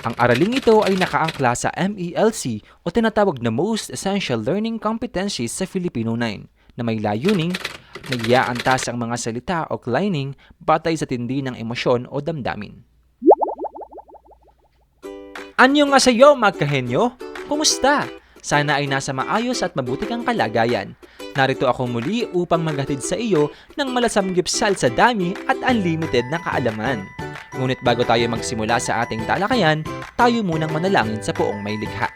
Ang araling ito ay nakaangkla sa MELC o tinatawag na Most Essential Learning Competencies sa Filipino 9 na may layuning nagyaantas ang mga salita o lining batay sa tindi ng emosyon o damdamin. Anyo nga sa iyo, magkahenyo? Kumusta? Sana ay nasa maayos at mabuti kang kalagayan. Narito ako muli upang maghatid sa iyo ng malasamgipsal sa dami at unlimited na kaalaman. Ngunit bago tayo magsimula sa ating talakayan, tayo munang manalangin sa poong may likha.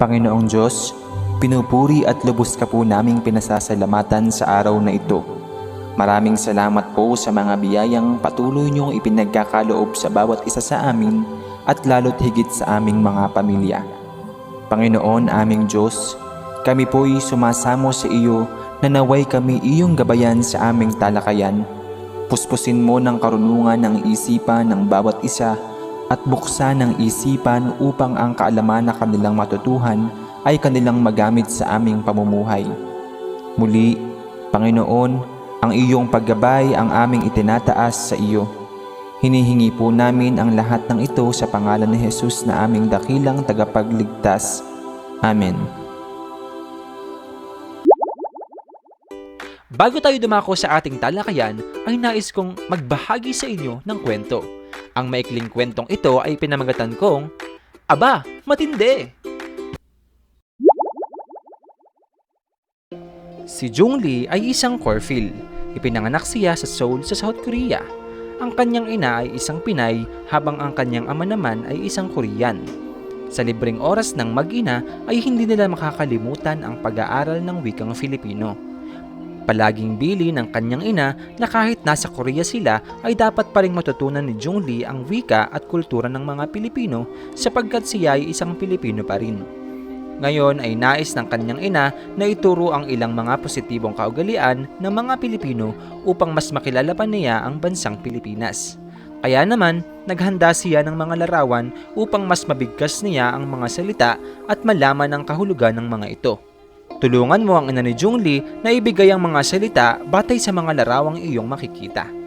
Panginoong Diyos, pinupuri at lubos ka po naming pinasasalamatan sa araw na ito. Maraming salamat po sa mga biyayang patuloy niyong ipinagkakaloob sa bawat isa sa amin at lalo't higit sa aming mga pamilya. Panginoon aming Diyos, kami po'y sumasamo sa iyo na naway kami iyong gabayan sa aming talakayan. Puspusin mo ng karunungan ng isipan ng bawat isa at buksan ng isipan upang ang kaalaman na kanilang matutuhan ay kanilang magamit sa aming pamumuhay. Muli, Panginoon, ang iyong paggabay ang aming itinataas sa iyo. Hinihingi po namin ang lahat ng ito sa pangalan ni Jesus na aming dakilang tagapagligtas. Amen. Bago tayo dumako sa ating talakayan, ay nais kong magbahagi sa inyo ng kwento. Ang maikling kwentong ito ay pinamagatan kong, Aba, matindi! Si Jung Lee ay isang Corfield. Ipinanganak siya sa Seoul sa South Korea. Ang kanyang ina ay isang Pinay habang ang kanyang ama naman ay isang Korean. Sa libreng oras ng mag-ina ay hindi nila makakalimutan ang pag-aaral ng wikang Filipino. Palaging bili ng kanyang ina na kahit nasa Korea sila ay dapat pa rin matutunan ni Jung Lee ang wika at kultura ng mga Pilipino sapagkat siya ay isang Pilipino pa rin. Ngayon ay nais ng kanyang ina na ituro ang ilang mga positibong kaugalian ng mga Pilipino upang mas makilala pa niya ang bansang Pilipinas. Kaya naman, naghanda siya ng mga larawan upang mas mabigkas niya ang mga salita at malaman ang kahulugan ng mga ito. Tulungan mo ang ina ni Jung Lee na ibigay ang mga salita batay sa mga larawang iyong makikita.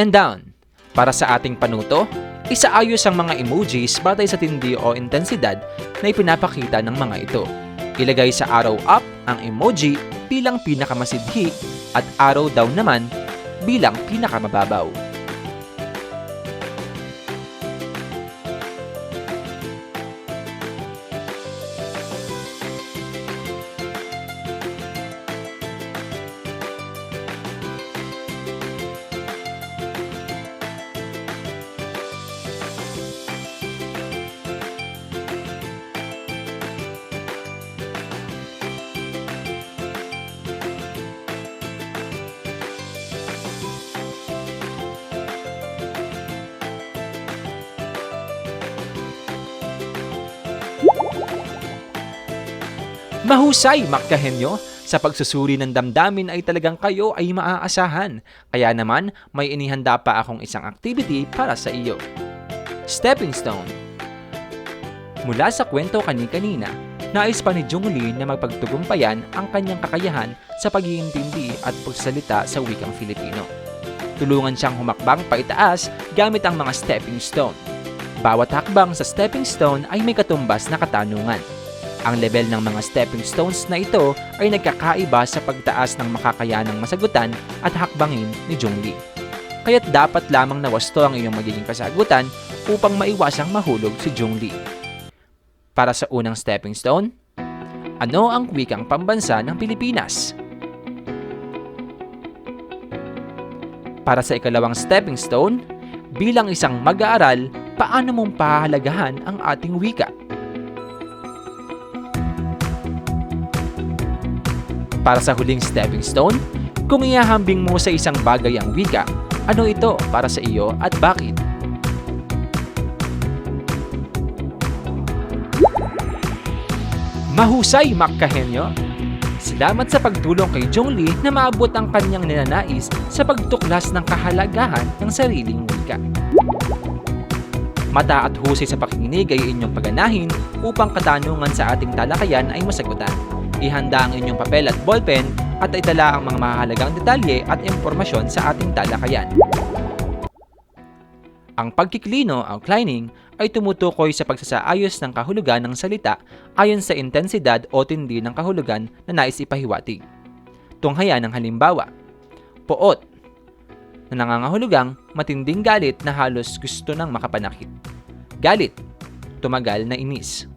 And down. Para sa ating panuto, isaayos ang mga emojis batay sa tindi o intensidad na ipinapakita ng mga ito. Ilagay sa arrow up ang emoji bilang pinakamasidhi at arrow down naman bilang pinakamababaw. Mahusay, makkahenyo! Sa pagsusuri ng damdamin ay talagang kayo ay maaasahan. Kaya naman, may inihanda pa akong isang activity para sa iyo. Stepping Stone Mula sa kwento kani-kanina, nais pa ni Jung Lee na magpagtugumpayan ang kanyang kakayahan sa pag-iintindi at pagsalita sa wikang Filipino. Tulungan siyang humakbang paitaas gamit ang mga stepping stone. Bawat hakbang sa stepping stone ay may katumbas na katanungan. Ang level ng mga stepping stones na ito ay nagkakaiba sa pagtaas ng makakayanang masagutan at hakbangin ni Lee. Kaya't dapat lamang na wasto ang iyong magiging kasagutan upang maiwasang mahulog si Lee. Para sa unang stepping stone, ano ang wikang pambansa ng Pilipinas? Para sa ikalawang stepping stone, bilang isang mag-aaral, paano mong pahalagahan ang ating wika. Para sa huling stepping stone, kung ihahambing mo sa isang bagay ang wika, ano ito para sa iyo at bakit? Mahusay, Makkahenyo! Salamat sa pagtulong kay Zhongli na maabot ang kanyang ninanais sa pagtuklas ng kahalagahan ng sariling wika. Mata at husay sa pakikinig ay inyong paganahin upang katanungan sa ating talakayan ay masagutan. Ihanda ang inyong papel at ballpen at itala ang mga mahalagang detalye at impormasyon sa ating talakayan. Ang pagkiklino, outlining, ay tumutukoy sa pagsasaayos ng kahulugan ng salita ayon sa intensidad o tindi ng kahulugan na nais ipahiwatig. Tunghayan ng halimbawa, poot, na nangangahulugang matinding galit na halos gusto nang makapanakit. Galit, tumagal na inis.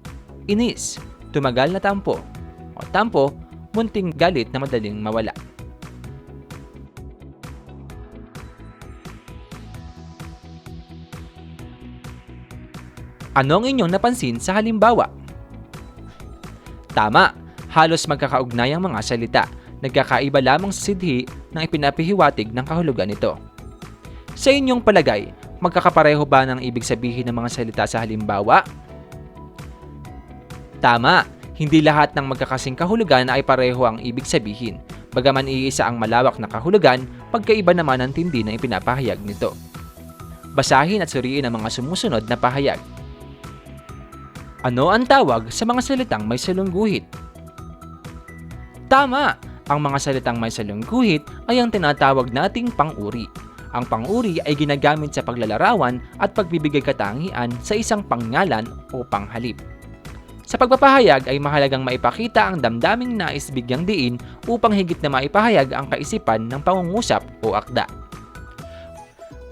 Inis, tumagal na tampo. O tampo, munting galit na madaling mawala. Anong inyong napansin sa halimbawa? Tama, halos magkakaugnay ang mga salita. Nagkakaiba lamang sa sidhi ng ipinapihiwatig ng kahulugan nito. Sa inyong palagay, magkakapareho ba ng ibig sabihin ng mga salita sa halimbawa? Tama, hindi lahat ng magkakasing kahulugan ay pareho ang ibig sabihin. Bagaman iisa ang malawak na kahulugan, pagkaiba naman ang tindi na ipinapahayag nito. Basahin at suriin ang mga sumusunod na pahayag. Ano ang tawag sa mga salitang may salungguhit? Tama! Ang mga salitang may salungguhit ay ang tinatawag nating pang-uri. Ang pang-uri ay ginagamit sa paglalarawan at pagbibigay katangian sa isang pangalan o panghalip. Sa pagpapahayag ay mahalagang maipakita ang damdaming nais bigyang diin upang higit na maipahayag ang kaisipan ng pangungusap o akda.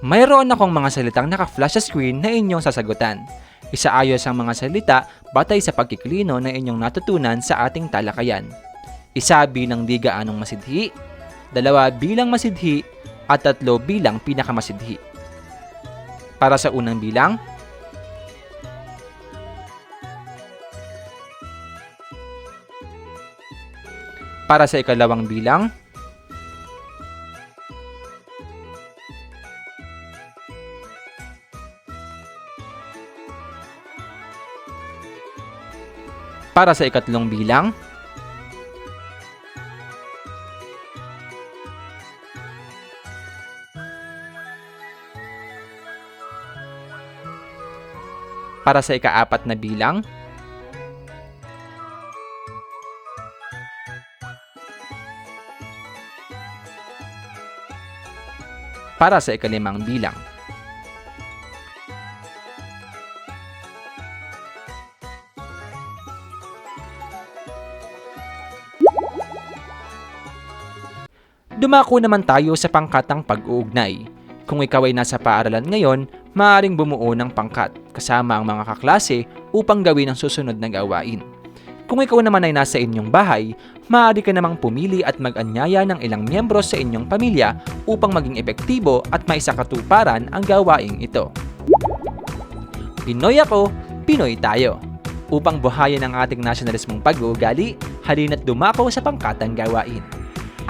Mayroon akong mga salitang naka-flash screen na inyong sasagutan. Isaayos ang mga salita batay sa pagkiklino na inyong natutunan sa ating talakayan. Isa bilang di gaanong masidhi, dalawa bilang masidhi, at tatlo bilang pinakamasidhi. Para sa unang bilang, para sa ikalawang bilang, para sa ikatlong bilang, para sa ikaapat na bilang, para sa ikalimang bilang. Dumako naman tayo sa pangkatang pag-uugnay. Kung ikaw ay nasa paaralan ngayon, maaaring bumuo ng pangkat kasama ang mga kaklase upang gawin ang susunod na gawain. Kung ikaw naman ay nasa inyong bahay, maaari ka namang pumili at mag-anyaya ng ilang miyembro sa inyong pamilya upang maging epektibo at maisakatuparan ang gawaing ito. Pinoy ako, Pinoy tayo. Upang buhayin ang ating nasyonalismong pag-uugali, halina't dumako sa pangkatang gawain.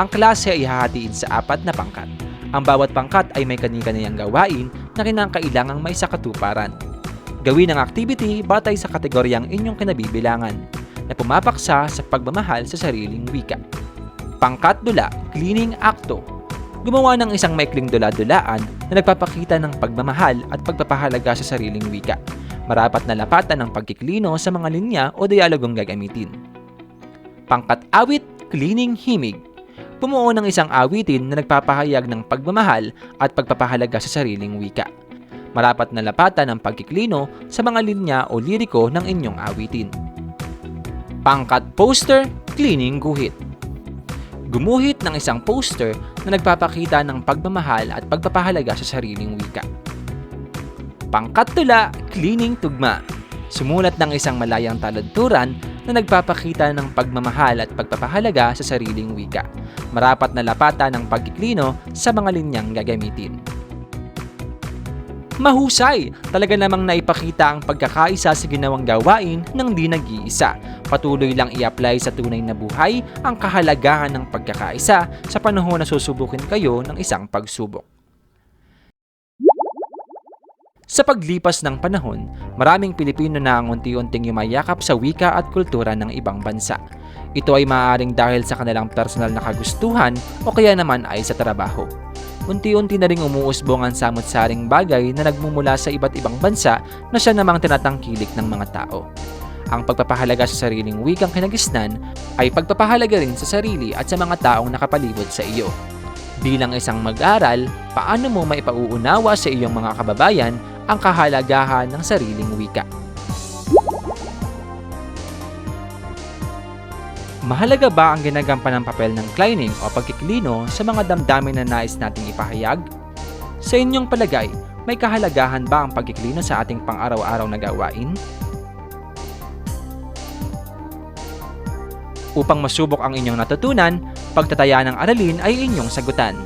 Ang klase ay hahatiin sa apat na pangkat. Ang bawat pangkat ay may kani-kaniyang gawain na kinakailangang may sakatuparan. Gawin ang activity batay sa kategoryang inyong kinabibilangan na pumapaksa sa pagmamahal sa sariling wika. Pangkat dula, cleaning akto. Gumawa ng isang maikling dula-dulaan na nagpapakita ng pagmamahal at pagpapahalaga sa sariling wika. Marapat na lapatan ng pagkiklino sa mga linya o dialogong gagamitin. Pangkat awit, cleaning himig bumuo ng isang awitin na nagpapahayag ng pagmamahal at pagpapahalaga sa sariling wika. Marapat na lapatan ang pagkiklino sa mga linya o liriko ng inyong awitin. Pangkat poster, cleaning guhit. Gumuhit ng isang poster na nagpapakita ng pagmamahal at pagpapahalaga sa sariling wika. Pangkat tula, cleaning tugma. Sumulat ng isang malayang talanturan na nagpapakita ng pagmamahal at pagpapahalaga sa sariling wika. Marapat na lapatan ng pagkiklino sa mga linyang gagamitin. Mahusay! Talaga namang naipakita ang pagkakaisa sa ginawang gawain ng di nag-iisa. Patuloy lang i-apply sa tunay na buhay ang kahalagahan ng pagkakaisa sa panahon na susubukin kayo ng isang pagsubok. Sa paglipas ng panahon, maraming Pilipino na ang unti-unting yumayakap sa wika at kultura ng ibang bansa. Ito ay maaaring dahil sa kanilang personal na kagustuhan o kaya naman ay sa trabaho. Unti-unti na ring umuusbong ang samot-saring bagay na nagmumula sa iba't ibang bansa na siya namang tinatangkilik ng mga tao. Ang pagpapahalaga sa sariling wikang kinagisnan ay pagpapahalaga rin sa sarili at sa mga taong nakapalibot sa iyo. Bilang isang mag-aral, paano mo maipauunawa sa iyong mga kababayan ang kahalagahan ng sariling wika? Mahalaga ba ang ginagampan ng papel ng cleaning o pagkiklino sa mga damdamin na nais nating ipahayag? Sa inyong palagay, may kahalagahan ba ang pagkiklino sa ating pang-araw-araw na gawain? Upang masubok ang inyong natutunan, pagtataya ng aralin ay inyong sagutan.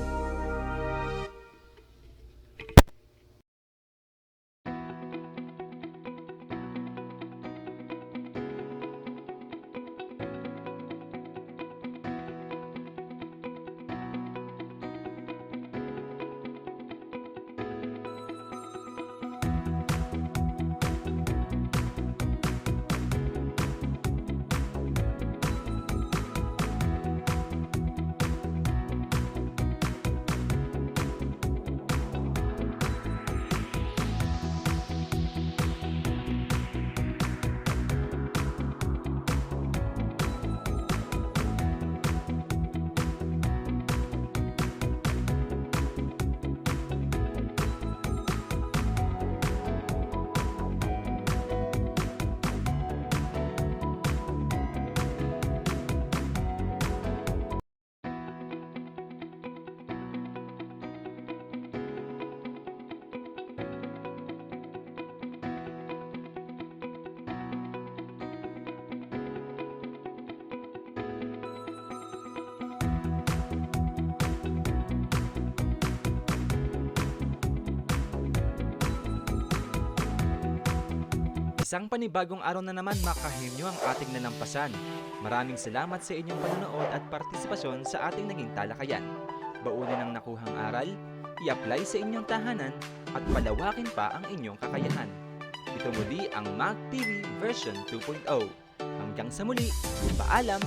Isang panibagong araw na naman makahimyo ang ating nanampasan. Maraming salamat sa inyong panonood at partisipasyon sa ating naging talakayan. Baunin ang nakuhang aral, i-apply sa inyong tahanan, at palawakin pa ang inyong kakayahan. Ito muli ang Mag TV version 2.0. Hanggang sa muli, paalam